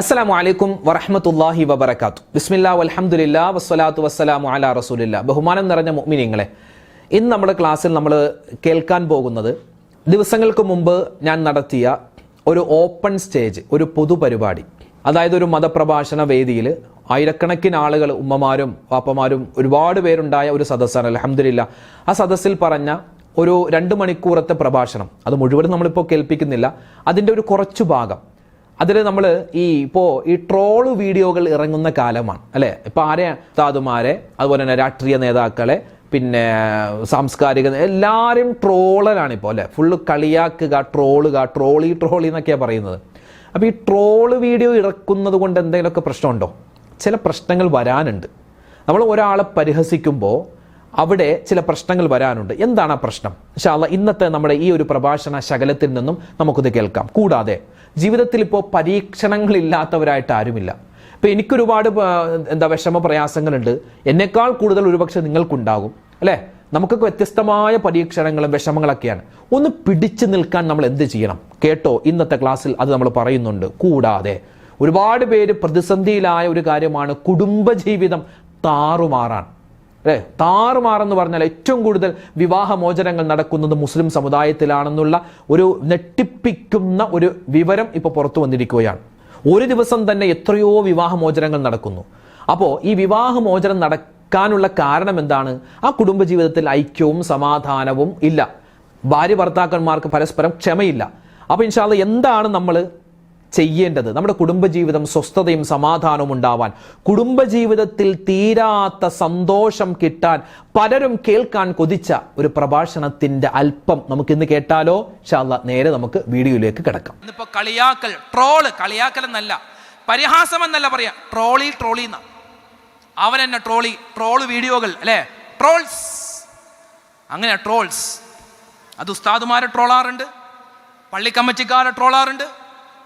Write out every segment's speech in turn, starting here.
അസ്സലാമു അലൈക്കും വറഹമത്തല്ലാഹി വബർക്കാത്തു ബിസ്മില്ലാ അലഹമുല്ല വസ്സലാത്തു വസ്സലാമു അല റസൂലില്ല. ബഹുമാനം നിറഞ്ഞ മുഅ്മിനീങ്ങളെ ഇന്ന് നമ്മുടെ ക്ലാസ്സിൽ നമ്മൾ കേൾക്കാൻ പോകുന്നത് ദിവസങ്ങൾക്ക് മുമ്പ് ഞാൻ നടത്തിയ ഒരു ഓപ്പൺ സ്റ്റേജ് ഒരു പൊതുപരിപാടി അതായത് ഒരു മതപ്രഭാഷണ വേദിയിൽ ആയിരക്കണക്കിന് ആളുകൾ ഉമ്മമാരും പാപ്പമാരും ഒരുപാട് പേരുണ്ടായ ഒരു സദസ്സാണ് അലഹമില്ല ആ സദസ്സിൽ പറഞ്ഞ ഒരു രണ്ട് മണിക്കൂറത്തെ പ്രഭാഷണം. അത് മുഴുവനും നമ്മളിപ്പോൾ കേൾപ്പിക്കുന്നില്ല. അതിന്റെ ഒരു കുറച്ചു ഭാഗം. അതിൽ നമ്മൾ ഈ ഇപ്പോൾ ഈ ട്രോൾ വീഡിയോകൾ ഇറങ്ങുന്ന കാലമാണ് അല്ലേ? ഇപ്പോൾ ആരെ? താതുമാരെ അതുപോലെ തന്നെ രാഷ്ട്രീയ നേതാക്കളെ പിന്നെ സാംസ്കാരിക എല്ലാവരും ട്രോളറാണ് ഇപ്പോൾ അല്ലേ? ഫുള്ള് കളിയാക്കുക ട്രോളുക ട്രോളി ട്രോളി എന്നൊക്കെയാണ് പറയുന്നത്. അപ്പോൾ ഈ ട്രോൾ വീഡിയോ ഇറക്കുന്നത് കൊണ്ട് എന്തെങ്കിലുമൊക്കെ പ്രശ്നമുണ്ടോ? ചില പ്രശ്നങ്ങൾ വരാനുണ്ട്. നമ്മൾ ഒരാളെ പരിഹസിക്കുമ്പോൾ അവിടെ ചില പ്രശ്നങ്ങൾ വരാനുണ്ട്. എന്താണ് ആ പ്രശ്നം? ഇൻഷാല്ല ഇന്നത്തെ നമ്മുടെ ഈ ഒരു പ്രഭാഷണ ശകലത്തിൽ നിന്നും നമുക്കിത് കേൾക്കാം. കൂടാതെ ജീവിതത്തിൽ ഇപ്പോൾ പരീക്ഷണങ്ങളില്ലാത്തവരായിട്ട് ആരുമില്ല. ഇപ്പം എനിക്കൊരുപാട് എന്താ വിഷമ പ്രയാസങ്ങളുണ്ട്. എന്നേക്കാൾ കൂടുതൽ ഒരുപക്ഷെ നിങ്ങൾക്കുണ്ടാകും. അല്ലേ? നമുക്കൊക്കെ വ്യത്യസ്തമായ പരീക്ഷണങ്ങളും വിഷമങ്ങളൊക്കെയാണ്. ഒന്ന് പിടിച്ചു നിൽക്കാൻ നമ്മൾ എന്ത് ചെയ്യണം? കേട്ടോ ഇന്നത്തെ ക്ലാസ്സിൽ അത് നമ്മൾ പറയുന്നുണ്ട്. കൂടാതെ ഒരുപാട് പേര് പ്രതിസന്ധിയിലായ ഒരു കാര്യമാണ് കുടുംബജീവിതം താറുമാറാൻ. അല്ലേ? താറുമാറെന്ന് പറഞ്ഞാൽ ഏറ്റവും കൂടുതൽ വിവാഹമോചനങ്ങൾ നടക്കുന്നത് മുസ്ലിം സമുദായത്തിലാണെന്നുള്ള ഒരു നെട്ടിപ്പിക്കുന്ന ഒരു വിവരം ഇപ്പോൾ പുറത്തു വന്നിരിക്കുകയാണ്. ഒരു ദിവസം തന്നെ എത്രയോ വിവാഹമോചനങ്ങൾ നടക്കുന്നു. അപ്പോൾ ഈ വിവാഹമോചനം നടക്കാനുള്ള കാരണം എന്താണ്? ആ കുടുംബജീവിതത്തിൽ ഐക്യവും സമാധാനവും ഇല്ല. ഭാര്യ ഭർത്താക്കന്മാർക്ക് പരസ്പരം ക്ഷമയില്ല. അപ്പോൾ ഇൻഷാല്ല എന്താണ് നമ്മൾ ചെയ്യേണ്ടത്. നമ്മുടെ കുടുംബജീവിതം സ്വസ്ഥതയും സമാധാനവും ഉണ്ടാവാൻ കുടുംബജീവിതത്തിൽ തീരാത്ത സന്തോഷം കിട്ടാൻ പലരും കേൾക്കാൻ കൊതിച്ച ഒരു പ്രഭാഷണത്തിന്റെ അല്പം നമുക്ക് ഇന്ന് കേട്ടാലോ ഷാല്ല നേരെ നമുക്ക് വീഡിയോയിലേക്ക് കിടക്കാം. ഇന്നിപ്പോ കളിയാക്കൽ ട്രോൾ കളിയാക്കൽ എന്നല്ല പരിഹാസം എന്നല്ല പറയാ ട്രോളി ട്രോളി എന്ന. അവൻ എന്നെ ട്രോളി ട്രോൾ വീഡിയോകൾ അല്ലേ? ട്രോൾസ്. അങ്ങനെ ട്രോൾസ്. അത് ഉസ്താദുമാരെ ട്രോളാറുണ്ട് പള്ളിക്കമ്മച്ചിക്കാരെ ട്രോളാറുണ്ട്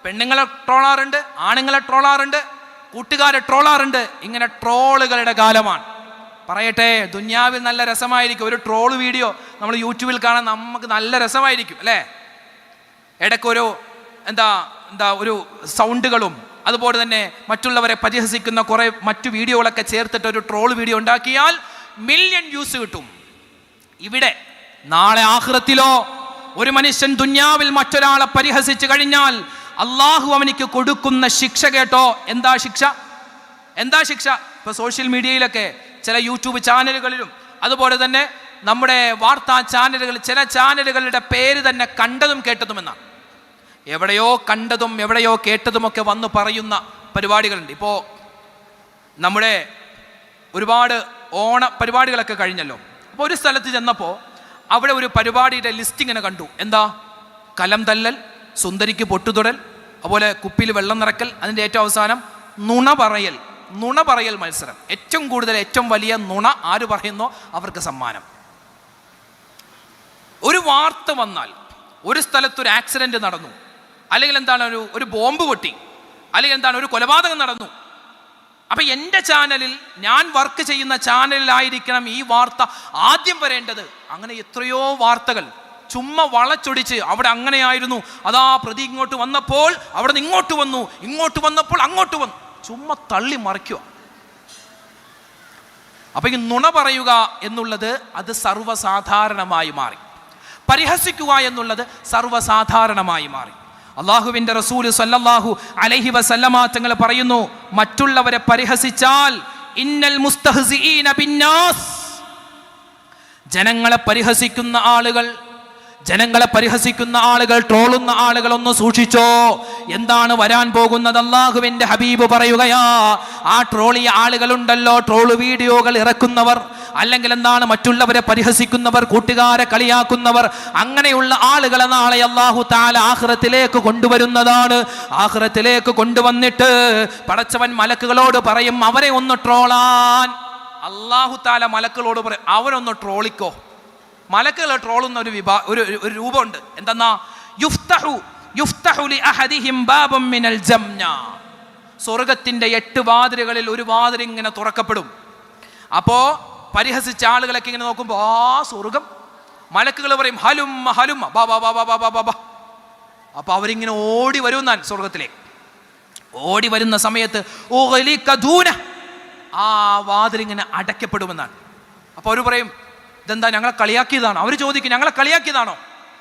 പെണ്ണുങ്ങളെ ട്രോളാറുണ്ട് ആണുങ്ങളെ ട്രോളാറുണ്ട് കൂട്ടുകാരെ ട്രോളാറുണ്ട്. ഇങ്ങനെ ട്രോളുകളുടെ കാലമാണ്. പറയട്ടെ ദുന്യാവിൽ നല്ല രസമായിരിക്കും. ഒരു ട്രോൾ വീഡിയോ നമ്മൾ യൂട്യൂബിൽ കാണാൻ നമുക്ക് നല്ല രസമായിരിക്കും അല്ലേ? ഇടയ്ക്കൊരു എന്താ എന്താ ഒരു സൗണ്ടുകളും അതുപോലെ തന്നെ മറ്റുള്ളവരെ പരിഹസിക്കുന്ന കുറേ മറ്റു വീഡിയോകളൊക്കെ ചേർത്തിട്ട് ഒരു ട്രോൾ വീഡിയോ ഉണ്ടാക്കിയാൽ മില്യൺ വ്യൂസ് കിട്ടും. ഇവിടെ നാളെ ആഹ്റത്തിലോ ഒരു മനുഷ്യൻ ദുന്യാവിൽ മറ്റൊരാളെ പരിഹസിച്ചു കഴിഞ്ഞാൽ അള്ളാഹു അവനിക്ക് കൊടുക്കുന്ന ശിക്ഷ കേട്ടോ? എന്താ ശിക്ഷ? എന്താ ശിക്ഷ? ഇപ്പൊ സോഷ്യൽ മീഡിയയിലൊക്കെ ചില യൂട്യൂബ് ചാനലുകളിലും അതുപോലെ തന്നെ നമ്മുടെ വാർത്താ ചാനലുകൾ ചില ചാനലുകളുടെ പേര് തന്നെ കണ്ടതും കേട്ടതും എന്നാണ് എവിടെയോ കണ്ടതും എവിടെയോ കേട്ടതുമൊക്കെ വന്ന് പറയുന്ന പരിപാടികളുണ്ട്. ഇപ്പോൾ നമ്മുടെ ഒരുപാട് ഓണ പരിപാടികളൊക്കെ കഴിഞ്ഞല്ലോ. അപ്പോൾ ഒരു സ്ഥലത്ത് ചെന്നപ്പോൾ അവിടെ ഒരു പരിപാടിയുടെ ലിസ്റ്റ് ഇങ്ങനെ കണ്ടു. എന്താ? കലം തല്ലൽ സുന്ദരിക്ക് പൊട്ടുതൊടൽ അതുപോലെ കുപ്പിയിൽ വെള്ളം നിറക്കൽ അതിന്റെ ഏറ്റവും അവസാനം നുണ പറയൽ നുണ പറയൽ മത്സരം. ഏറ്റവും കൂടുതൽ ഏറ്റവും വലിയ നുണ ആര് പറയുന്നോ അവർക്ക് സമ്മാനം. ഒരു വാർത്ത വന്നാൽ ഒരു സ്ഥലത്തൊരു ആക്സിഡന്റ് നടന്നു അല്ലെങ്കിൽ എന്താണ് ഒരു ഒരു ബോംബ് പൊട്ടി അല്ലെങ്കിൽ എന്താണ് ഒരു കൊലപാതകം നടന്നു. അപ്പം എന്റെ ചാനലിൽ ഞാൻ വർക്ക് ചെയ്യുന്ന ചാനലിലായിരിക്കണം ഈ വാർത്ത ആദ്യം വരേണ്ടത്. അങ്ങനെ എത്രയോ വാർത്തകൾ ചുമ്മാ വളച്ചൊടിച്ച് അവിടെ അങ്ങനെയായിരുന്നു. അതാ പ്രതി ഇങ്ങോട്ട് വന്നപ്പോൾ അവിടെ നിന്ന് ഇങ്ങോട്ട് വന്നു. ഇങ്ങോട്ട് വന്നപ്പോൾ അങ്ങോട്ട് വന്നു. ചുമ്മാ തള്ളി മറിക്കുക. അപ്പൊ ഈ നുണ പറയുക എന്നുള്ളത് അത് സർവസാധാരണമായി മാറി. പരിഹസിക്കുക എന്നുള്ളത് സർവസാധാരണമായി മാറി. അള്ളാഹുവിന്റെ റസൂൽ സല്ലല്ലാഹു അലഹി വസല്ലമ തങ്ങൾ പറയുന്നു മറ്റുള്ളവരെ പരിഹസിച്ചാൽ ഇന്നൽ മുസ്തഹ്സിഈന ബിന്നാസ്. ജനങ്ങളെ പരിഹസിക്കുന്ന ആളുകൾ ജനങ്ങളെ പരിഹസിക്കുന്ന ആളുകൾ ട്രോളുന്ന ആളുകൾ ഒന്ന് സൂക്ഷിച്ചോ. എന്താണ് വരാൻ പോകുന്നത്? അള്ളാഹുവിന്റെ ഹബീബ് പറയുകയാ ആ ട്രോളിയ ആളുകളുണ്ടല്ലോ ട്രോൾ വീഡിയോകൾ ഇറക്കുന്നവർ അല്ലെങ്കിൽ എന്താണ് മറ്റുള്ളവരെ പരിഹസിക്കുന്നവർ കൂട്ടുകാരെ കളിയാക്കുന്നവർ അങ്ങനെയുള്ള ആളുകളെ നാളെ അള്ളാഹു താല ആഹ്റത്തിലേക്ക് കൊണ്ടുവരുന്നതാണ്. ആഹ്റത്തിലേക്ക് കൊണ്ടുവന്നിട്ട് പടച്ചവൻ മലക്കുകളോട് പറയും അവരെ ഒന്ന് ട്രോളാൻ. അള്ളാഹു താല മലക്കുകളോട് പറയും അവരൊന്ന് ട്രോളിക്കോ. മലക്കുകളെ ട്രോളുന്ന ഒരു വിഭാ ഒരു ഒരു രൂപമുണ്ട്. എന്തെന്നാ? യുഫ്തഹു യുഫ്തഹുലി അഹദിഹിം ബാബം മിനൽ ജംന. സ്വർഗത്തിന്റെ എട്ട് വാതിലുകളിൽ ഒരു വാതിൽ ഇങ്ങനെ തുറക്കപ്പെടും. അപ്പോൾ പരിഹസിച്ച ആളുകളൊക്കെ ഇങ്ങനെ നോക്കുമ്പോൾ ആ സ്വർഗം മലക്കുകൾ പറയും ഹലും ഹലും ബാ ബാ ബാ ബാ ബാ ബാ അപ്പൊ അവരിങ്ങനെ ഓടി വരും ഞാൻ സ്വർഗത്തിലേക്ക് ഓടി വരുന്ന സമയത്ത് ആ വാതിലിങ്ങനെ അടയ്ക്കപ്പെടുമെന്നാണ്. അപ്പോൾ അവർ പറയും ഇതെന്താ ഞങ്ങളെ കളിയാക്കിയതാണോ? അവർ ചോദിക്കും ഞങ്ങളെ കളിയാക്കിയതാണോ?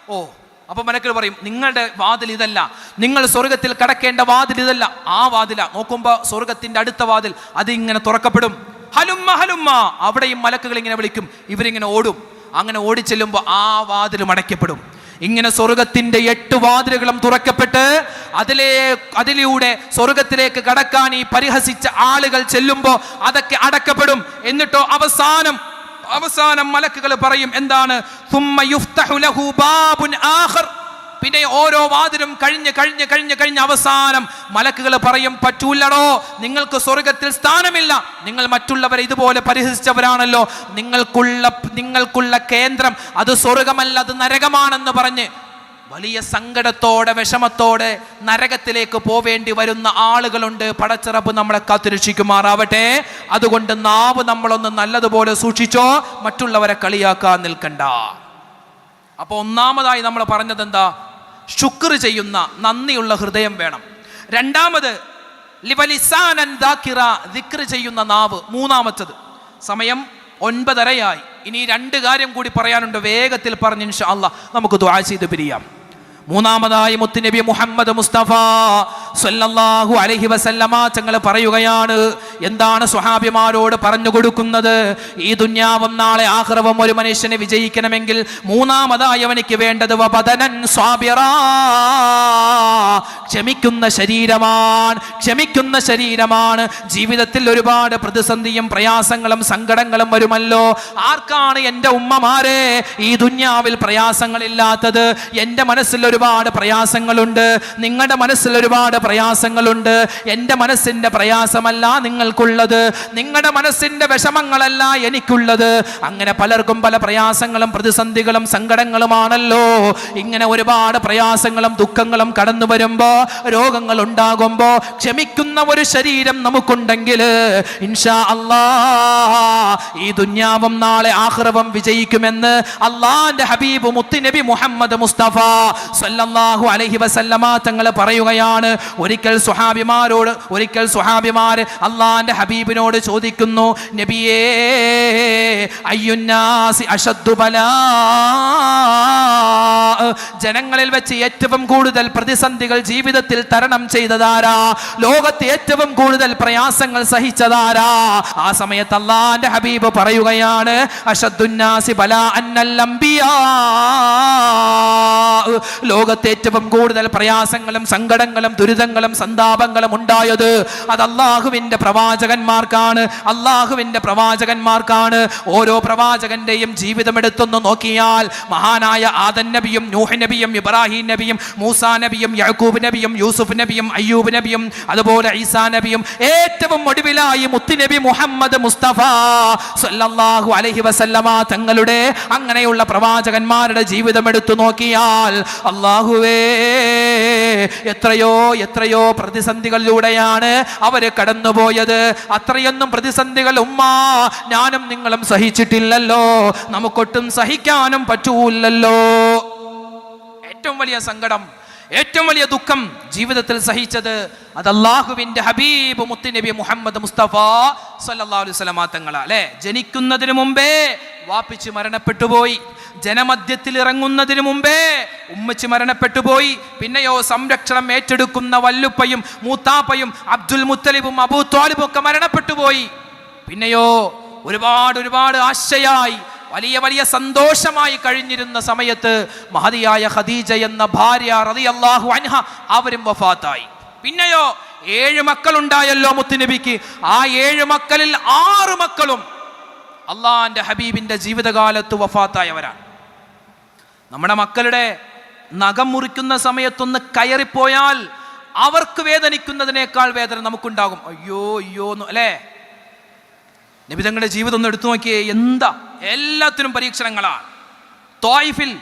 ഓ അപ്പൊ മനക്കിൽ പറയും നിങ്ങളുടെ വാതിൽ ഇതല്ല. നിങ്ങൾ സ്വർഗത്തിൽ കടക്കേണ്ട വാതിൽ ഇതല്ല. ആ വാതില. നോക്കുമ്പോ സ്വർഗത്തിന്റെ അടുത്ത വാതിൽ അതിങ്ങനെ തുറക്കപ്പെടും. ഹലുമ്മ ഹലുമ്മ. അവിടെയും മലക്കുകൾ ഇങ്ങനെ വിളിക്കും. ഇവരിങ്ങനെ ഓടും. അങ്ങനെ ഓടി ചെല്ലുമ്പോൾ ആ വാതിൽ അടയ്ക്കപ്പെടും ഇങ്ങനെ സ്വർഗത്തിന്റെ എട്ട് വാതിലുകളും തുറക്കപ്പെട്ട് അതിലേ അതിലൂടെ സ്വർഗത്തിലേക്ക് കടക്കാൻ ഈ പരിഹസിച്ച ആളുകൾ ചെല്ലുമ്പോൾ അതൊക്കെ അടക്കപ്പെടും. എന്നിട്ടോ അവസാനം അവസാനം മലക്കുകൾ പറയും എന്താണ്? പിന്നെ ഓരോ വാതിലും കഴിഞ്ഞ് കഴിഞ്ഞ് കഴിഞ്ഞ് കഴിഞ്ഞ് അവസാനം മലക്കുകൾ പറയും പറ്റൂല്ലടോ നിങ്ങൾക്ക് സ്വർഗത്തിൽ സ്ഥാനമില്ല. നിങ്ങൾ മറ്റുള്ളവരെ ഇതുപോലെ പരിഹസിച്ചവരാണല്ലോ. നിങ്ങൾക്കുള്ള നിങ്ങൾക്കുള്ള കേന്ദ്രം അത് സ്വർഗമല്ല അത് നരകമാണെന്ന് പറഞ്ഞ് വലിയ സങ്കടത്തോടെ വിഷമത്തോടെ നരകത്തിലേക്ക് പോവേണ്ടി വരുന്ന ആളുകളുണ്ട്. പടച്ചിറപ്പ് നമ്മളെ കാത്തിരക്ഷിക്കുമാറാവട്ടെ. അതുകൊണ്ട് നാവ് നമ്മളൊന്ന് നല്ലതുപോലെ സൂക്ഷിച്ചോ മറ്റുള്ളവരെ കളിയാക്കാൻ നിൽക്കണ്ട. അപ്പോൾ ഒന്നാമതായി നമ്മൾ പറഞ്ഞത് എന്താ ശുക്ർ ചെയ്യുന്ന നന്ദിയുള്ള ഹൃദയം വേണം. രണ്ടാമത് ചെയ്യുന്ന നാവ്. മൂന്നാമത്തത് സമയം ഒൻപതരയായി. ഇനി രണ്ട് കാര്യം കൂടി പറയാനുണ്ട്. വേഗത്തിൽ പറഞ്ഞ് ഇൻഷാ അല്ലാ നമുക്ക് ദ്വാ ചെയ്ത് പിരിയാം. മൂന്നാമതായി മുത്തുനബി മുഹമ്മദ് മുസ്തഫ സല്ലല്ലാഹു അലൈഹി വസല്ലമ തങ്ങൾ പറയുകയാണ് എന്താണ് സ്വഹാബിമാരോട് പറഞ്ഞു കൊടുക്കുന്നത്? ഈ ദുന്യാവും നാളെ ആഹ്റവും ഒരു മനുഷ്യനെ വിജയിക്കണമെങ്കിൽ മൂന്നാമതായി അവനിക്ക് വേണ്ടത് വബദനൻ സ്വാബിറാ. ക്ഷമിക്കുന്ന ശരീരമാണ് ക്ഷമിക്കുന്ന ശരീരമാണ്. ജീവിതത്തിൽ ഒരുപാട് പ്രതിസന്ധിയും പ്രയാസങ്ങളും സങ്കടങ്ങളും വരുമല്ലോ. ആർക്കാണ് എന്റെ ഉമ്മമാരെ ഈ ദുന്യാവിൽ പ്രയാസങ്ങളില്ലാത്തത്? എന്റെ മനസ്സിൽ ഒരുപാട് പ്രയാസങ്ങളുണ്ട്. നിങ്ങളുടെ മനസ്സിൽ ഒരുപാട് പ്രയാസങ്ങളുണ്ട്. എന്റെ മനസ്സിന്റെ പ്രയാസമല്ല നിങ്ങൾക്കുള്ളത്. നിങ്ങളുടെ മനസ്സിന്റെ വിഷമങ്ങളല്ല എനിക്കുള്ളത്. അങ്ങനെ പലർക്കും പല പ്രയാസങ്ങളും പ്രതിസന്ധികളും സങ്കടങ്ങളുമാണല്ലോ. ഇങ്ങനെ ഒരുപാട് പ്രയാസങ്ങളും ദുഃഖങ്ങളും കടന്നു വരുമ്പോൾ രോഗങ്ങൾ ഉണ്ടാകുമ്പോൾ ക്ഷമിക്കുന്ന ഒരു ശരീരം നമുക്കുണ്ടെങ്കിൽ ഇൻഷാ അല്ലാ ഈ ദുന്യാവും നാളെ ആഹ്റവും വിജയിക്കുമെന്ന് അള്ളാന്റെ ഹബീബ് മുത്തുനബി മുഹമ്മദ് മുസ്തഫ സല്ലല്ലാഹു അലൈഹി വസല്ലമ തങ്ങൾ പറയുകയാണ്. ഒരിക്കൽ സുഹാബിമാരോട് ഒരിക്കൽ സുഹാബിമാർ അള്ളാന്റെ ഹബീബിനോട് ചോദിക്കുന്നു നബിയേ അയ്യുന്നാസി അഷദ്ദു ബലാ ജനങ്ങളിൽ വെച്ച് ഏറ്റവും കൂടുതൽ പ്രതിസന്ധികൾ ജീവിതത്തിൽ തരണം ചെയ്തതാരാ? ലോകത്ത് ഏറ്റവും കൂടുതൽ പ്രയാസങ്ങൾ സഹിച്ചതാരാ? ആ സമയത്ത് അള്ളാന്റെ ഹബീബ് പറയുകയാണ് അഷദ്ദുന്നാസി ബലാ അന്നല്ലംബിയാ ലോകത്ത് ഏറ്റവും കൂടുതൽ പ്രയാസങ്ങളും സങ്കടങ്ങളും ദുരിതങ്ങളും സന്താപങ്ങളും ഉണ്ടായത് അത് അള്ളാഹുവിന്റെ പ്രവാചകന്മാർക്കാണ്. അള്ളാഹുവിന്റെ പ്രവാചകന്മാർക്കാണ്. ഓരോ പ്രവാചകന്റെയും ജീവിതം എടുത്തൊന്ന് നോക്കിയാൽ മഹാനായ ആദൻ നബിയും നൂഹ് നബിയും ഇബ്രാഹിം നബിയും മൂസാ നബിയും യാക്കൂബ് നബിയും യൂസുഫ് നബിയും അയ്യൂബ് നബിയും അതുപോലെ ഈസാ നബിയും ഏറ്റവും ഒടുവിലായി മുത്തുനബി മുഹമ്മദ് മുസ്തഫ സല്ലല്ലാഹു അലൈഹി വസല്ലമ തങ്ങളുടെ അങ്ങനെയുള്ള പ്രവാചകന്മാരുടെ ജീവിതം എടുത്തു നോക്കിയാൽ അള്ളാഹുവേ എത്രയോ എത്രയോ പ്രതിസന്ധികളിലൂടെയാണ് അവർ കടന്നുപോയത്. അത്രയൊന്നും പ്രതിസന്ധികൾ ഉമ്മ ഞാനും നിങ്ങളും സഹിച്ചിട്ടില്ലല്ലോ. നമുക്കൊട്ടും സഹിക്കാനും പറ്റൂല്ലല്ലോ. ഏറ്റവും വലിയ സങ്കടം ഏറ്റവും വലിയ ദുഃഖം ജീവിതത്തിൽ സഹിച്ചത് അത് അള്ളാഹുവിന്റെ ഹബീബ് മുത്തുനബി മുഹമ്മദ് മുസ്തഫ വസല്ലമ തങ്ങളാ അല്ലെ? ജനിക്കുന്നതിന് മുമ്പേ വാപ്പിച്ച് മരണപ്പെട്ടു പോയി ജനമധ്യത്തിൽ ഇറങ്ങുന്നതിന് മുമ്പേ ഉമ്മച്ച് മരണപ്പെട്ടു പോയി പിന്നെയോ സംരക്ഷണം ഏറ്റെടുക്കുന്ന വല്ലുപ്പയും മൂത്താപ്പയും അബ്ദുൽ മുത്തലിബും അബൂ ത്വാലിബും ഒക്കെ മരണപ്പെട്ടു പോയി. പിന്നെയോ ഒരുപാട് ഒരുപാട് ആശയായി വലിയ വലിയ സന്തോഷമായി കഴിഞ്ഞിരുന്ന സമയത്ത് മഹതിയായ ഖദീജ എന്ന ഭാര്യ റളിയല്ലാഹു അൻഹ അവരും വഫാത്തായി. പിന്നെയോ ഏഴ് മക്കളുണ്ടായല്ലോ മുത്തുനബിക്ക്. ആ ഏഴ് മക്കളിൽ ആറ് മക്കളും അള്ളാന്റെ ഹബീബിന്റെ ജീവിതകാലത്ത് വഫാത്തായവരാണ്. നമ്മുടെ മക്കളുടെ നഖം മുറിക്കുന്ന സമയത്തൊന്ന് കയറിപ്പോയാൽ അവർക്ക് വേദനിക്കുന്നതിനേക്കാൾ വേദന നമുക്കുണ്ടാകും. അയ്യോ അയ്യോ അല്ലേ? നബിതങ്ങളുടെ ജീവിതം ഒന്ന് എടുത്തു നോക്കിയേ എന്താ? എല്ലാത്തിനും പരീക്ഷണങ്ങളാണ്. തോയിഫിൽ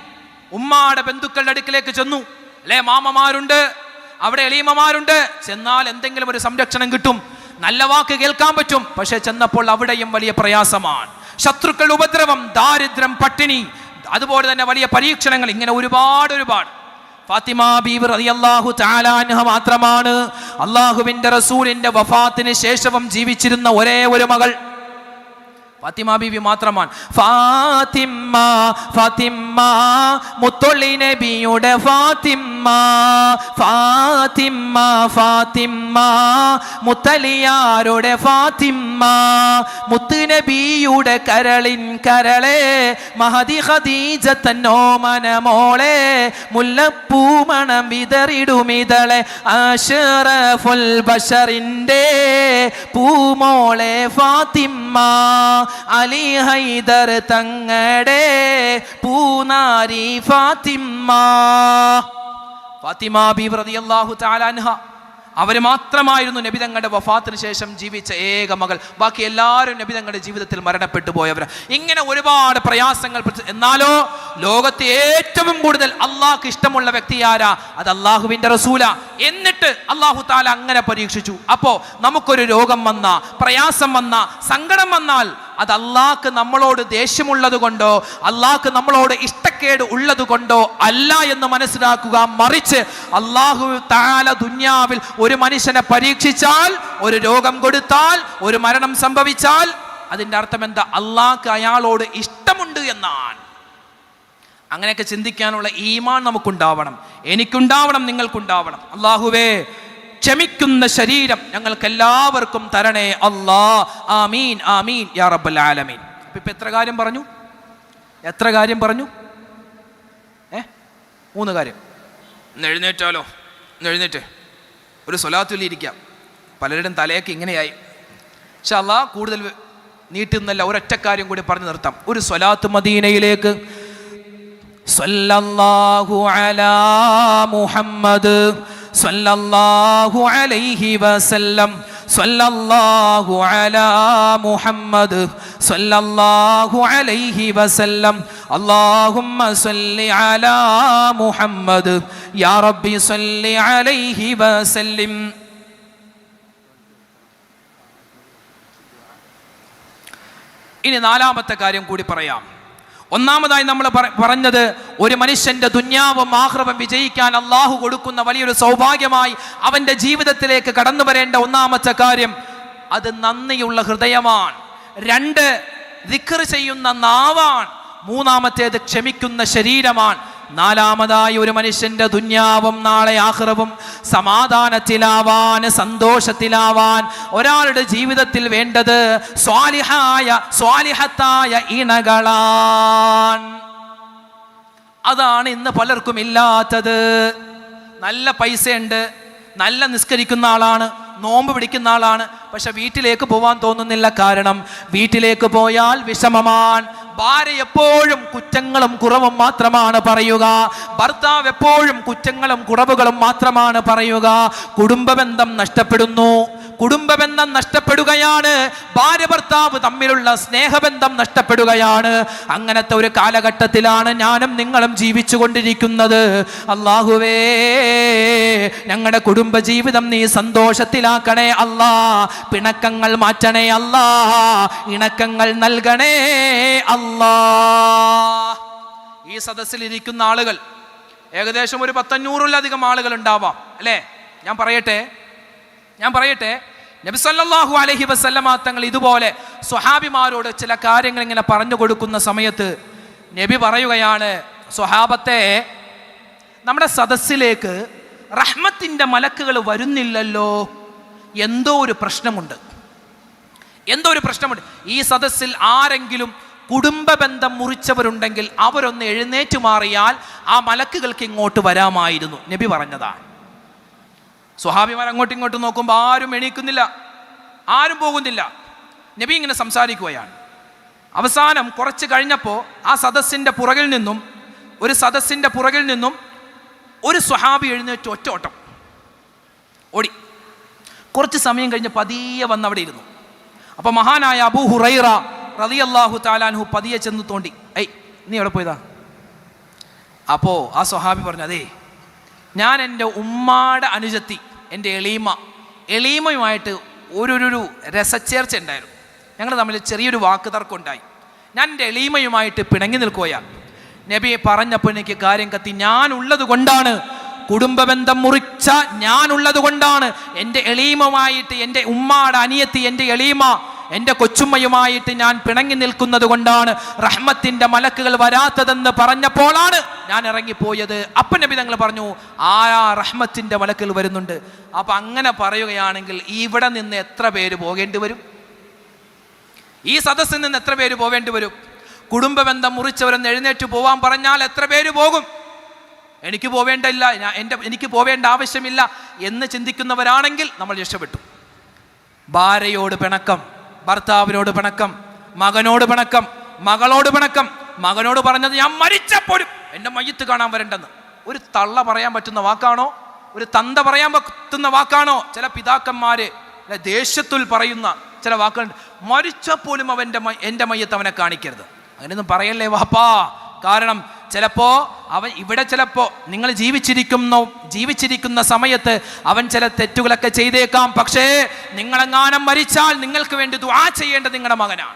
ഉമ്മാടെ ബന്ധുക്കളുടെ അടുക്കിലേക്ക് ചെന്നു. അല്ലേ മാമമാരുണ്ട്? അവിടെ എളീമമാരുണ്ട്? ചെന്നാൽ എന്തെങ്കിലും ഒരു സംരക്ഷണം കിട്ടും. നല്ല വാക്ക് കേൾക്കാൻ പറ്റും. പക്ഷെ ചെന്നപ്പോൾ അവിടെയും വലിയ പ്രയാസമാണ്. ശത്രുക്കൾ ഉപദ്രവം ദാരിദ്ര്യം പട്ടിണി അതുപോലെ തന്നെ വലിയ പരീക്ഷണങ്ങൾ ഇങ്ങനെ ഒരുപാട് ഒരുപാട്. ഫാത്തിമ ബീവി റളിയല്ലാഹു താലാൻഹ മാത്രമാണ്. അള്ളാഹുവിന്റെ റസൂലിന്റെ വഫാത്തിന് ശേഷവും ജീവിച്ചിരുന്ന ഒരേ ഒരു മകൾ. ഫാത്തിമ ബീവി മാത്രമാണ്. ഫാത്തിമ്മ ഫാത്തിമ്മ മുത്തൊള്ളി നബിയുടെ ഫാത്തിമ്മ ഫാത്തിമ്മ ഫാത്തിമ്മ മുത്തലിയാരുടെ ഫാത്തിമ്മ മുത്ത് നബിയുടെ കരളിൻ കരളെ മഹതി ഖദീജ തന്നോ മനമോളെ മുല്ലപ്പൂ മണം വിതറിടുമിതളെ അഷറഫുൽ ബഷറിന്റെ പൂമോളെ ഫാത്തിമ അലി ഹൈദർ തങ്ങടെ പൂനാരി ഫാത്തിമ. ഫാത്തിമ ബി റളിയല്ലാഹു തആല അൻഹ. അവർ മാത്രമായിരുന്നു നബി തങ്ങളുടെ വഫാത്തിന് ശേഷം ജീവിച്ച ഏക മകൾ. ബാക്കി എല്ലാവരും നബി തങ്ങളുടെ ജീവിതത്തിൽ മരണപ്പെട്ടു പോയവർ ഇങ്ങനെ ഒരുപാട് പ്രയാസങ്ങൾ എന്നാലോ ലോകത്തെ ഏറ്റവും കൂടുതൽ അള്ളാഹ്ക്ക് ഇഷ്ടമുള്ള വ്യക്തി ആരാ? അത് അള്ളാഹുവിന്റെ റസൂല. എന്നിട്ട് അള്ളാഹു താല അങ്ങനെ പരീക്ഷിച്ചു. അപ്പോൾ നമുക്കൊരു രോഗം വന്ന പ്രയാസം വന്ന സങ്കടം വന്നാൽ അത് അള്ളാഹ്ക്ക് നമ്മളോട് ദേഷ്യമുള്ളത് കൊണ്ടോ അള്ളാഹ്ക്ക് നമ്മളോട് ഇഷ്ടക്കേട് ഉള്ളത് കൊണ്ടോ അല്ല എന്ന് മനസ്സിലാക്കുക മറിച്ച് അള്ളാഹു താല ദുന്യാവിൽ ഒരു മനുഷ്യനെ പരീക്ഷിച്ചാൽ ഒരു രോഗം കൊടുത്താൽ ഒരു മരണം സംഭവിച്ചാൽ അതിന്റെ അർത്ഥം എന്താ? അള്ളാഹ്ക്ക് അയാളോട് ഇഷ്ടമുണ്ട് എന്നാണ്. അങ്ങനെയൊക്കെ ചിന്തിക്കാനുള്ള ഈമാൻ നമുക്കുണ്ടാവണം. എനിക്കുണ്ടാവണം നിങ്ങൾക്കുണ്ടാവണം. അള്ളാഹുവേ ക്ഷമിക്കുന്ന ശരീരം ഞങ്ങൾക്ക് എല്ലാവർക്കും തരണേ അല്ലാ. ആമീൻ ആമീൻ യാ റബ്ബൽ ആലമീൻ. അപ്പൊ ഇപ്പൊ എത്ര കാര്യം പറഞ്ഞു? എത്ര കാര്യം പറഞ്ഞു? ഏ? മൂന്ന് കാര്യം. എഴുന്നേറ്റാലോ? എഴുന്നേറ്റ്. ഒരു സ്വലാത്തുല്ലിരിക്കാം പലരുടെയും തലയൊക്കെ ഇങ്ങനെയായി. പക്ഷെ അല്ലാ കൂടുതൽ നീട്ടുന്നല്ല ഒരൊറ്റ കാര്യം കൂടി പറഞ്ഞു നിർത്താം. ഒരു സ്വലാത്ത് മദീനയിലേക്ക്. സല്ലല്ലാഹു അലാ മുഹമ്മദ് സല്ലല്ലാഹു അലൈഹി വസല്ലം സല്ലല്ലാഹു അലാ മുഹമ്മദ് സല്ലല്ലാഹു അലൈഹി വസല്ലം. അല്ലാഹുമ്മ സല്ലി അലാ മുഹമ്മദ്. യാ റബ്ബി സല്ലി അലൈഹി വസല്ലം. ഇനി നാലാമത്തെ കാര്യം കൂടി പറയാം. ഒന്നാമതായി നമ്മൾ പറ- പറഞ്ഞത് ഒരു മനുഷ്യന്റെ ദുന്യാവും ആഹ്രവം വിജയിക്കാൻ അള്ളാഹു കൊടുക്കുന്ന വലിയൊരു സൗഭാഗ്യമായി അവന്റെ ജീവിതത്തിലേക്ക് കടന്നു വരേണ്ട ഒന്നാമത്തെ കാര്യം അത് നന്ദിയുള്ള ഹൃദയമാണ്. രണ്ട് ദിക്കർ ചെയ്യുന്ന നാവാണ്. മൂന്നാമത്തേത് ക്ഷമിക്കുന്ന ശരീരമാണ്. നാലാമതായി ഒരു മനുഷ്യന്റെ ദുന്യാവും നാളെ ആഹ്റവും സമാധാനത്തിലാവാൻ സന്തോഷത്തിലാവാൻ ഒരാളുടെ ജീവിതത്തിൽ വേണ്ടത് സ്വാലിഹായ സ്വാലിഹത്തായ ഇണകളാണ്. അതാണ് ഇന്ന് പലർക്കും ഇല്ലാത്തത്. നല്ല പൈസയുണ്ട് നല്ല നിസ്കരിക്കുന്ന ആളാണ്. നോമ്പ് പിടിക്കുന്ന ആളാണ്. പക്ഷെ വീട്ടിലേക്ക് പോവാൻ തോന്നുന്നില്ല. കാരണം വീട്ടിലേക്ക് പോയാൽ വിഷമമാണ്. ഭാര്യ എപ്പോഴും കുറ്റങ്ങളും കുറവും മാത്രമാണ് പറയുക. ഭർത്താവ് എപ്പോഴും കുറ്റങ്ങളും കുറവുകളും മാത്രമാണ് പറയുക. കുടുംബബന്ധം നഷ്ടപ്പെടുന്നു. കുടുംബബന്ധം നഷ്ടപ്പെടുകയാണ് ഭാര്യ ഭർത്താവ് തമ്മിലുള്ള സ്നേഹബന്ധം നഷ്ടപ്പെടുകയാണ്. അങ്ങനത്തെ ഒരു കാലഘട്ടത്തിലാണ് ഞാനും നിങ്ങളും ജീവിച്ചു കൊണ്ടിരിക്കുന്നത് അള്ളാഹുവേ ഞങ്ങളുടെ കുടുംബ ജീവിതം നീ സന്തോഷത്തിലാക്കണേ അല്ലാ. പിണക്കങ്ങൾ മാറ്റണേ അല്ലാ. ഇണക്കങ്ങൾ നൽകണേ അല്ലാ. ഈ സദസ്സിലിരിക്കുന്ന ആളുകൾ ഏകദേശം ഒരു പത്തഞ്ഞൂറിലധികം ആളുകൾ ഉണ്ടാവാം അല്ലേ? ഞാൻ പറയട്ടെ? ഞാൻ പറയട്ടെ നബിസല്ലാഹു അലഹി വസല്ലമ തങ്ങൾ ഇതുപോലെ സ്വഹാബിമാരോട് ചില കാര്യങ്ങൾ ഇങ്ങനെ പറഞ്ഞു കൊടുക്കുന്ന സമയത്ത് നബി പറയുകയാണ് സ്വഹാബത്തെ നമ്മുടെ സദസ്സിലേക്ക് റഹ്മത്തിന്റെ മലക്കുകൾ വരുന്നില്ലല്ലോ. എന്തോ ഒരു പ്രശ്നമുണ്ട്. എന്തോ ഒരു പ്രശ്നമുണ്ട്. ഈ സദസ്സിൽ ആരെങ്കിലും കുടുംബ ബന്ധം മുറിച്ചവരുണ്ടെങ്കിൽ അവരൊന്ന് എഴുന്നേറ്റ് മാറിയാൽ ആ മലക്കുകൾക്ക് ഇങ്ങോട്ട് വരാമായിരുന്നു. നബി പറഞ്ഞതാണ്. സ്വഹാബിമാർ അങ്ങോട്ടും ഇങ്ങോട്ടും നോക്കുമ്പോൾ ആരും എണീക്കുന്നില്ല ആരും പോകുന്നില്ല. നബി ഇങ്ങനെ സംസാരിക്കുകയാണ്. അവസാനം കുറച്ച് കഴിഞ്ഞപ്പോൾ ആ സദസ്സിന്റെ പുറകിൽ നിന്നും ഒരു സദസ്സിന്റെ പുറകിൽ നിന്നും ഒരു സ്വഹാബി എഴുന്നേറ്റ് ഒറ്റ ഓട്ടം. ഓടി. കുറച്ച് സമയം കഴിഞ്ഞ് പതിയെ വന്ന് അവിടെ ഇരുന്നു. അപ്പോൾ മഹാനായ അബൂ ഹുറൈറ റതി അള്ളാഹു താലാൻഹു പതിയെ ചെന്ന് തോണ്ടി. ഐ നീ എവിടെ പോയതാ? അപ്പോൾ ആ സ്വഹാബി പറഞ്ഞു അതേ ഞാൻ എന്റെ ഉമ്മാടെ അനുജത്തി എന്റെ എളീമ. എളീമയുമായിട്ട് ഒരു ഒരു രസച്ചേർച്ച ഉണ്ടായിരുന്നു. ഞങ്ങൾ തമ്മിൽ ചെറിയൊരു വാക്ക് തർക്കം ഉണ്ടായി. ഞാൻ എന്റെ എളീമയുമായിട്ട് പിണങ്ങി നിൽക്കുകയാണ് നബിയെ പറഞ്ഞപ്പോൾ എനിക്ക് കാര്യം കത്തി ഞാൻ ഉള്ളത് കൊണ്ടാണ്. കുടുംബബന്ധം മുറിച്ച ഞാനുള്ളത് കൊണ്ടാണ്. എന്റെ എളീമമായിട്ട് എന്റെ ഉമ്മാടെ അനിയത്തി എന്റെ എളീമ എന്റെ കൊച്ചുമ്മയുമായിട്ട് ഞാൻ പിണങ്ങി നിൽക്കുന്നത് കൊണ്ടാണ് റഹ്മത്തിന്റെ മലക്കുകൾ വരാത്തതെന്ന് പറഞ്ഞപ്പോഴാണ് ഞാൻ ഇറങ്ങിപ്പോയത്. അപ്പൻ നബി തങ്ങൾ പറഞ്ഞു ആ റഹ്മത്തിന്റെ മലക്കുകൾ വരുന്നുണ്ട്. അപ്പൊ അങ്ങനെ പറയുകയാണെങ്കിൽ ഇവിടെ നിന്ന് എത്ര പേര് പോകേണ്ടി വരും? ഈ സദസ്സിൽ നിന്ന് എത്ര പേര് പോവേണ്ടി വരും? കുടുംബ ബന്ധം മുറിച്ചവരെന്ന് എഴുന്നേറ്റ് പോവാൻ പറഞ്ഞാൽ എത്ര പേര് പോകും? എനിക്ക് പോവേണ്ടില്ല എന്റെ എനിക്ക് പോവേണ്ട ആവശ്യമില്ല എന്ന് ചിന്തിക്കുന്നവരാണെങ്കിൽ നമ്മൾ രക്ഷപ്പെട്ടു. ഭാര്യയോട് പിണക്കം. ഭർത്താവിനോട് പിണക്കം മകനോട് പിണക്കം മകളോട് പിണക്കം. മകനോട് പറഞ്ഞത് ഞാൻ മരിച്ചപ്പോഴും എന്റെ മയ്യത്ത് കാണാൻ വരണ്ടെന്ന്. ഒരു തള്ള പറയാൻ പറ്റുന്ന വാക്കാണോ? ഒരു തന്ത പറയാൻ പറ്റുന്ന വാക്കാണോ? ചില പിതാക്കന്മാര് ദേഷ്യത്തിൽ പറയുന്ന ചില വാക്കുകളുണ്ട്. മരിച്ചപ്പോലും അവന്റെ എന്റെ മയ്യത്ത് അവനെ കാണിക്കരുത്. അങ്ങനെയൊന്നും പറയല്ലേ വാപ്പാ. കാരണം ചിലപ്പോ അവൻ ഇവിടെ ചിലപ്പോ നിങ്ങൾ ജീവിച്ചിരിക്കുന്നു ജീവിച്ചിരിക്കുന്ന സമയത്ത് അവൻ ചില തെറ്റുകളൊക്കെ ചെയ്തേക്കാം. പക്ഷേ നിങ്ങളെങ്ങാനം മരിച്ചാൽ നിങ്ങൾക്ക് വേണ്ടി ദുആ ചെയ്യേണ്ടത് നിങ്ങളുടെ മകനാണ്.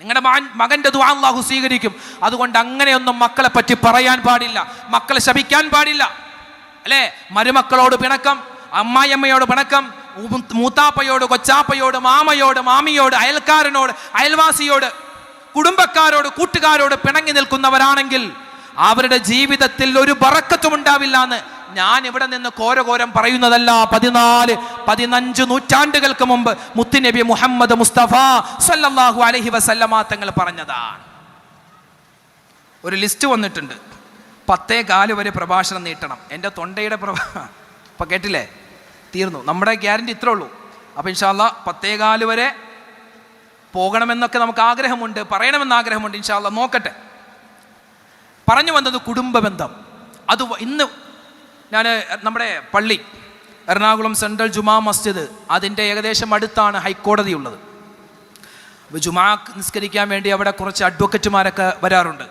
നിങ്ങളുടെ മകൻ മകന്റെ ദുആ അള്ളാഹു സ്വീകരിക്കും. അതുകൊണ്ട് അങ്ങനെയൊന്നും മക്കളെ പറ്റി പറയാൻ പാടില്ല. മക്കളെ ശപിക്കാൻ പാടില്ല. അല്ലേ? മരുമക്കളോട് പിണക്കം അമ്മായിയമ്മയോട് പിണക്കം മൂത്താപ്പയോട് കൊച്ചാപ്പയോട് മാമയോട് മാമിയോട് അയൽക്കാരനോട് അയൽവാസിയോട് കുടുംബക്കാരോട് കൂട്ടുകാരോട് പിണങ്ങി നിൽക്കുന്നവരാണെങ്കിൽ അവരുടെ ജീവിതത്തിൽ ഒരു ബറക്കത്തും ഉണ്ടാവില്ല എന്ന് ഞാൻ ഇവിടെ നിന്ന് കോരകോരം പറയുന്നതല്ല. പതിനാല് പതിനഞ്ച് നൂറ്റാണ്ടുകൾക്ക് മുമ്പ് മുത്തുനബി മുഹമ്മദ് മുസ്തഫ സല്ലല്ലാഹു അലഹി വസല്ലമ തങ്ങൾ പറഞ്ഞതാണ്. ഒരു ലിസ്റ്റ് വന്നിട്ടുണ്ട്. പത്തേ കാൽ വരെ പ്രഭാഷണം നീട്ടണം. എന്റെ തൊണ്ടയുടെ പ്രഭാ ഇപ്പം കേട്ടില്ലേ? തീർന്നു. നമ്മുടെ ഗ്യാരണ്ടി ഇത്രേ ഉള്ളൂ. അപ്പോൾ ഇൻഷാല്ല പത്തേ കാൽ വരെ പോകണമെന്നൊക്കെ നമുക്ക് ആഗ്രഹമുണ്ട് പറയണമെന്ന് ആഗ്രഹമുണ്ട് ഇൻഷാല്ല നോക്കട്ടെ. പറഞ്ഞു വന്നത് കുടുംബ ബന്ധം. അത് ഇന്ന് ഞാൻ നമ്മുടെ പള്ളി എറണാകുളം സെൻട്രൽ ജുമാ മസ്ജിദ് അതിന്റെ ഏകദേശം അടുത്താണ് ഹൈക്കോടതി ഉള്ളത് ജുമാ നിസ്കരിക്കാൻ വേണ്ടി അവിടെ കുറച്ച് അഡ്വക്കറ്റുമാരൊക്കെ വരാറുണ്ട്.